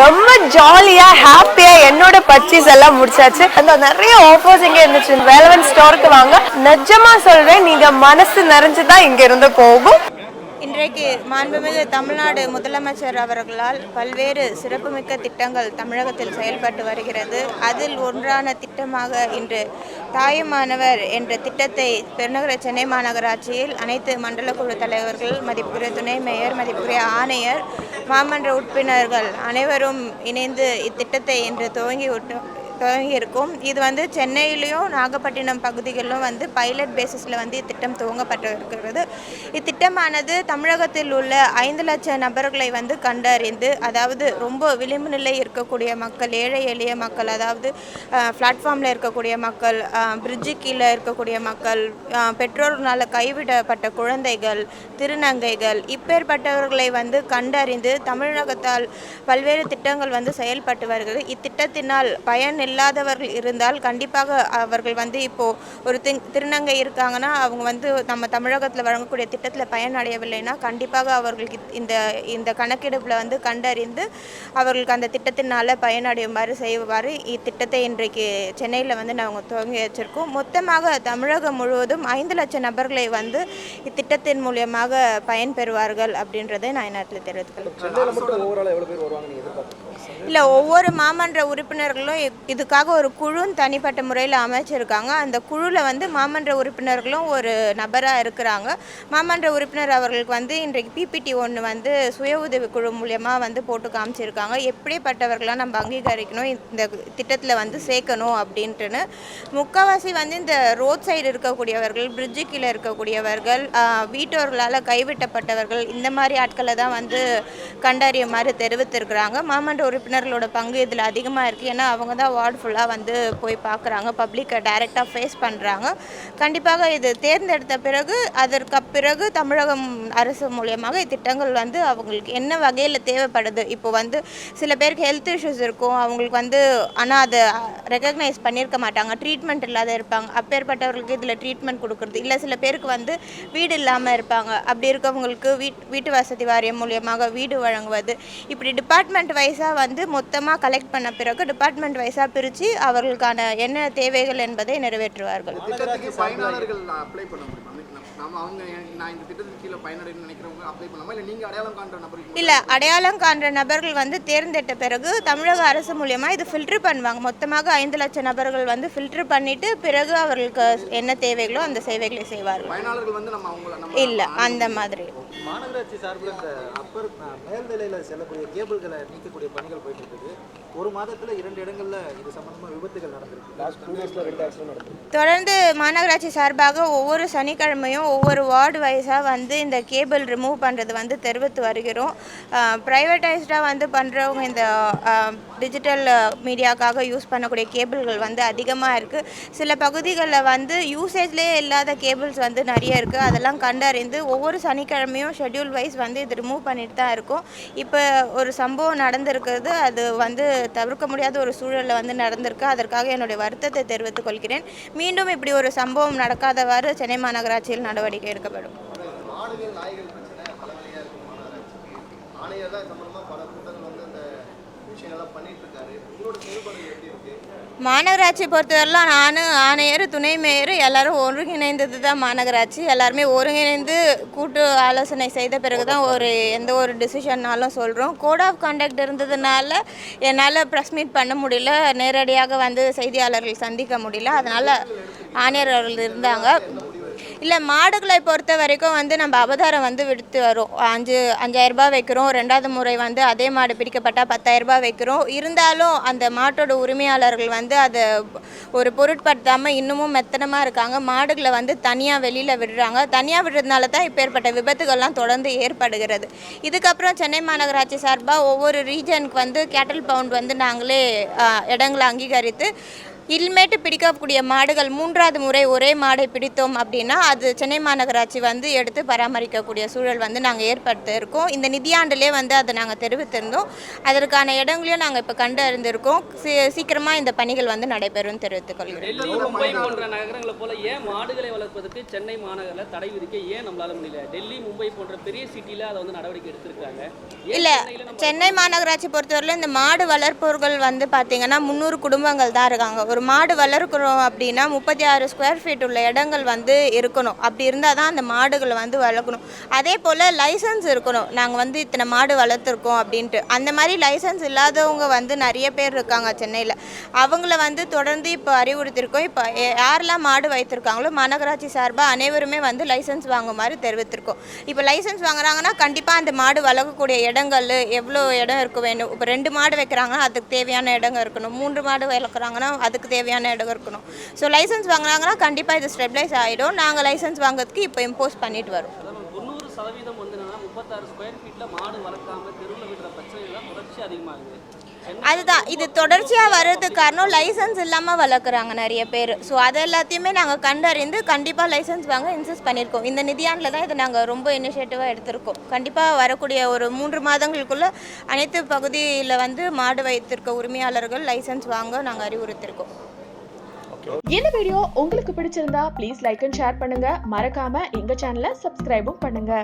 ரொம்ப ஜாலியா ஹாப்பியா என்னோட பர்ச்சேஸ் எல்லாம் முடிச்சாச்சு. அந்த நிறைய ஆஃபர்ஸ் இங்க இருந்துச்சு. வேலவன் ஸ்டோருக்கு வாங்க. நிஜமா சொல்றேன் நீங்க மனசு நிறைஞ்சுதான் இங்க இருந்து போகும். இன்றைக்கு மாண்புமிகு தமிழ்நாடு முதலமைச்சர் அவர்களால் பல்வேறு சிறப்புமிக்க திட்டங்கள் தமிழகத்தில் செயல்பட்டு வருகிறது. அதில் ஒன்றான திட்டமாக இன்று தாயுமானவர் என்ற திட்டத்தை பெருநகர சென்னை மாநகராட்சியில் அனைத்து மண்டல குழு தலைவர்கள் மதிப்புக்குரிய துணை மேயர் மதிப்புக்குரிய ஆணையர் மாமன்ற உறுப்பினர்கள் அனைவரும் இணைந்து இத்திட்டத்தை இன்று துவங்கி இருக்கும். இது வந்து சென்னையிலையும் நாகப்பட்டினம் பகுதிகளிலும் வந்து பைலட் பேசிஸில் வந்து இத்திட்டம் துவங்கப்பட்டு இருக்கிறது இத்திட்டமானது தமிழகத்தில் உள்ள ஐந்து லட்சம் நபர்களை வந்து கண்டறிந்து அதாவது ரொம்ப விளிம்பு நிலை இருக்கக்கூடிய மக்கள் ஏழை எளிய மக்கள் அதாவது பிளாட்ஃபார்மில் இருக்கக்கூடிய மக்கள் பிரிட்ஜு கீழே இருக்கக்கூடிய மக்கள் பெற்றோர்களால் கைவிடப்பட்ட குழந்தைகள் திருநங்கைகள் இப்பேற்பட்டவர்களை வந்து கண்டறிந்து தமிழகத்தால் பல்வேறு திட்டங்கள் வந்து செயல்பட்டு வருகிறது. இத்திட்டத்தினால் பயன் இல்லாதவர்கள் இருந்தால் கண்டிப்பாக அவர்கள் வந்து இப்போது ஒரு திங் திருநங்கை இருக்காங்கன்னா அவங்க வந்து நம்ம தமிழகத்தில் வழங்கக்கூடிய திட்டத்தில் பயனடையவில்லைன்னா கண்டிப்பாக அவர்களுக்கு இந்த இந்த கணக்கெடுப்பில் வந்து கண்டறிந்து அவர்களுக்கு அந்த திட்டத்தினால பயனடையுமாறு செய்வாறு. இத்திட்டத்தை இன்றைக்கு சென்னையில் வந்து நாங்கள் துவங்கி வச்சுருக்கோம். மொத்தமாக தமிழகம் முழுவதும் ஐந்து லட்சம் நபர்களை வந்து இத்திட்டத்தின் மூலியமாக பயன்பெறுவார்கள் அப்படின்றதை நான் நேரத்தில் தெரிவித்துக்கிறேன் இல்லை ஒவ்வொரு மாமன்ற உறுப்பினர்களும் இதுக்காக ஒரு குழுன்னு தனிப்பட்ட முறையில் அமைச்சிருக்காங்க. அந்த குழுவில் வந்து மாமன்ற உறுப்பினர்களும் ஒரு நபராக இருக்கிறாங்க. மாமன்ற உறுப்பினர் அவர்களுக்கு வந்து இன்றைக்கு பிபிடி ஒன்று வந்து சுய உதவி குழு மூலியமாக வந்து போட்டு காமிச்சிருக்காங்க. எப்படிப்பட்டவர்களாம் நம்ம அங்கீகரிக்கணும் இந்த திட்டத்தில் வந்து சேர்க்கணும் அப்படின்ட்டுன்னு. முக்கால்வாசி வந்து இந்த ரோட் சைடு இருக்கக்கூடியவர்கள் பிரிட்ஜு கீழே இருக்கக்கூடியவர்கள் வீட்டோர்களால் கைவிட்டப்பட்டவர்கள் இந்த மாதிரி ஆட்களை தான் வந்து கண்டறியுமாறு தெரிவித்திருக்கிறாங்க. மாமன்ற உறுப்பினர் உறுப்பினர்களோட பங்கு இதில் அதிகமாக இருக்குது ஏன்னா அவங்க தான் வார்டு ஃபுல்லாக வந்து போய் பார்க்குறாங்க. பப்ளிக்கை டைரெக்டாக ஃபேஸ் பண்ணுறாங்க கண்டிப்பாக இது தேர்ந்தெடுத்த பிறகு அதற்கு பிறகு தமிழகம் அரசு மூலியமாக இத்திட்டங்கள் வந்து அவங்களுக்கு என்ன வகையில் தேவைப்படுது? இப்போ வந்து சில பேருக்கு ஹெல்த் இஷ்யூஸ் இருக்கும். அவங்களுக்கு வந்து ஆனால் அதை ரெக்கக்னைஸ் பண்ணியிருக்க மாட்டாங்க. ட்ரீட்மெண்ட் இல்லாத இருப்பாங்க. அப்பேற்பட்டவர்களுக்கு இதில் ட்ரீட்மெண்ட் கொடுக்குறது. இல்லை சில பேருக்கு வந்து வீடு இல்லாமல் இருப்பாங்க. அப்படி இருக்கவங்களுக்கு வீட் வீட்டு வசதி வாரியம் மூலியமாக வீடு வழங்குவது. இப்படி டிபார்ட்மெண்ட் வைஸாக வந்து மொத்தமாக கலெக்ட் பண்ண பிறகு டிபார்ட்மெண்ட் வைஸாக பிரித்து அவர்களுக்கான என்ன தேவைகள் என்பதை நிறைவேற்றுவார்கள். இல்லை அடையாளம் காண்ற நபர்கள் வந்து தேர்ந்தெடுத்த பிறகு தமிழக அரசு மூலியமாக இது ஃபில்டர் பண்ணுவாங்க. மொத்தமாக ஐந்து லட்சம் நபர்கள் வந்து ஃபில்டர் பண்ணிட்டு பிறகு அவர்களுக்கு என்ன தேவைகளோ அந்த சேவைகளை செய்வார்கள். வந்து இல்லை அந்த மாதிரி. மாநகராட்சி சார்பில் இந்த அப்பர் மேல் செல்லக்கூடிய கேபிள்களை நீக்கக்கூடிய பணிகள் போயிட்டு இருக்குது ஒரு மாதத்தில் இரண்டு இடங்கள்ல இது சம்பந்தமாக விபத்துகள் நடந்திருக்கு. தொடர்ந்து மாநகராட்சி சார்பாக ஒவ்வொரு சனிக்கிழமையும் ஒவ்வொரு வார்டு வைஸாக வந்து இந்த கேபிள் ரிமூவ் பண்ணுறது வந்து தெரிவித்து வருகிறோம். ப்ரைவேட்டைஸ்டாக வந்து பண்ணுறவங்க இந்த டிஜிட்டல் மீடியாக்காக யூஸ் பண்ணக்கூடிய கேபிள்கள் வந்து அதிகமாக இருக்குது சில பகுதிகளில் வந்து யூசேஜ்லேயே இல்லாத கேபிள்ஸ் வந்து நிறைய இருக்குது அதெல்லாம் கண்டறிந்து ஒவ்வொரு சனிக்கிழமையும் ஷெட்யூல் வைஸ் வந்து இது ரிமூவ் பண்ணிட்டு தான் இருக்கும். இப்போ ஒரு சம்பவம் நடந்திருக்கிறது அது வந்து தவிர்க்க முடியாத ஒரு சூழலில் வந்து நடந்திருக்கு. அதற்காக என்னுடைய வருத்தத்தை தெரிவித்துக் கொள்கிறேன். மீண்டும் இப்படி ஒரு சம்பவம் நடக்காதவாறு சென்னை மாநகராட்சியில் நடவடிக்கை எடுக்கப்படும். ஆணையர் தான் சம்பந்தமாக பல கூட்டங்கள் மாநகராட்சி பொறுத்தவரைலாம் நான் ஆணையர் துணை மேயர் எல்லாரும் ஒருங்கிணைந்தது தான் மாநகராட்சி. எல்லாருமே ஒருங்கிணைந்து கூட்டு ஆலோசனை செய்த பிறகு தான் ஒரு எந்த ஒரு டிசிஷன்னாலும் சொல்கிறோம் கோட் ஆஃப் கண்டக்ட் இருந்ததுனால என்னால் ப்ரெஸ் மீட் பண்ண முடியல. நேரடியாக வந்து செய்தியாளர்கள் சந்திக்க முடியல. அதனால் ஆணையர் அவர்கள் இருந்தாங்க. இல்லை மாடுகளை பொறுத்த வரைக்கும் வந்து நம்ம அவதாரம் வந்து விடுத்து வரும். அஞ்சு அஞ்சாயிரரூபா வைக்கிறோம் ரெண்டாவது முறை வந்து அதே மாடு பிடிக்கப்பட்டால் பத்தாயிரரூபா வைக்கிறோம். இருந்தாலும் அந்த மாட்டோட உரிமையாளர்கள் வந்து அதை ஒரு பொருட்படுத்தாமல் இன்னமும் மெத்தனமாக இருக்காங்க. மாடுகளை வந்து தனியாக வெளியில் விடுறாங்க. தனியாக விடுறதுனால தான் இப்போ ஏற்பட்ட விபத்துகள்லாம் தொடர்ந்து ஏற்படுகிறது. இதுக்கப்புறம் சென்னை மாநகராட்சி சார்பாக ஒவ்வொரு ரீஜனுக்கு வந்து கேட்டல் பவுண்ட் வந்து நாங்களே இடங்களை அங்கீகரித்து இனிமேட்டு பிடிக்கக்கூடிய மாடுகள் மூன்றாவது முறை ஒரே மாடை பிடித்தோம் அப்படின்னா அது சென்னை மாநகராட்சி வந்து எடுத்து பராமரிக்கக்கூடிய சூழல் வந்து நாங்கள் ஏற்படுத்த இருக்கோம். இந்த நிதியாண்டிலே வந்து அதை நாங்கள் தெரிவித்திருந்தோம். அதற்கான இடங்களையும் நாங்கள் இப்போ கண்டறிந்திருக்கோம் சீ சீக்கிரமாக இந்த பணிகள் வந்து நடைபெறும் தெரிவித்துக் போன்ற நகரங்களை போல ஏன் மாடுகளை வளர்ப்பதற்கு சென்னை மாநகரில் தடை விதிக்க ஏன் நம்மளால முடியல? டெல்லி மும்பை போன்ற பெரிய சிட்டில அதை வந்து நடவடிக்கை எடுத்திருக்காங்க. இல்லை சென்னை மாநகராட்சி பொறுத்தவரையிலும் இந்த மாடு வளர்ப்பவர்கள் வந்து பார்த்தீங்கன்னா முந்நூறு குடும்பங்கள் தான் இருக்காங்க. ஒரு மாடு வளர்க்குறோம் அப்படின்னா முப்பத்தி ஆறு ஸ்கொயர் ஃபீட் உள்ள இடங்கள் வந்து இருக்கணும். அப்படி இருந்தால் தான் அந்த மாடுகளை வந்து வளர்க்கணும். அதே போல் லைசன்ஸ் இருக்கணும். நாங்கள் வந்து இத்தனை மாடு வளர்த்துருக்கோம் அப்படின்ட்டு. அந்த மாதிரி லைசன்ஸ் இல்லாதவங்க வந்து நிறைய பேர் இருக்காங்க சென்னையில். அவங்கள வந்து தொடர்ந்து இப்போ அறிவுறுத்திருக்கோம் இப்போ யாரெல்லாம் மாடு வைத்திருக்காங்களோ மாநகராட்சி சார்பாக அனைவருமே வந்து லைசன்ஸ் வாங்குமாறு தெரிவித்திருக்கோம். இப்போ லைசன்ஸ் வாங்குறாங்கன்னா கண்டிப்பாக அந்த மாடு வளர்க்கக்கூடிய இடங்கள் எவ்வளோ இடம் இருக்க வேணும் இப்போ ரெண்டு மாடு வைக்கிறாங்கன்னா அதுக்கு தேவையான இடங்கள் இருக்கணும். மூன்று மாடு வளர்க்குறாங்கன்னா அதுக்கு தேவையான இடம் இருக்கணும். ஸோ லைசன்ஸ் வாங்கினாங்கன்னா கண்டிப்பாக இது ஸ்டெபிளைஸ் ஆகிடும் நாங்கள் லைசன்ஸ் வாங்குறதுக்கு இப்போ இம்போஸ் பண்ணிட்டு வரோம். தொண்ணூறு சதவீதம் வந்து முப்பத்தாறு ஸ்கொயர் ஃபீட்டில் மாடு வளர்க்காம தெருவில் விடுற பிரச்சனைகள் தொடர்ச்சி அதிகமாகுது. அதுதான். இது தொடர்ச்சியாக வர்றதுக்கு காரணம் லைசன்ஸ் இல்லாமல் வளர்க்குறாங்க நிறைய பேர். ஸோ அது எல்லாத்தையுமே நாங்கள் கண்டறிந்து கண்டிப்பாக லைசன்ஸ் வாங்க இன்சிஸ்ட் பண்ணியிருக்கோம். இந்த நிதியாண்டில் தான் இதை நாங்கள் ரொம்ப இனிஷியேட்டிவாக எடுத்திருக்கோம். கண்டிப்பாக வரக்கூடிய ஒரு மூன்று மாதங்களுக்குள்ள அனைத்து பகுதியில் வந்து மாடு வைத்திருக்க உரிமையாளர்கள் லைசன்ஸ் வாங்க நாங்கள் அறிவுறுத்திருக்கோம். இந்த வீடியோ உங்களுக்கு பிடிச்சிருந்தா ப்ளீஸ் லைக் அண்ட் ஷேர் பண்ணுங்க. மறக்காம எங்க சேனலை சப்ஸ்கிரைபும் பண்ணுங்க.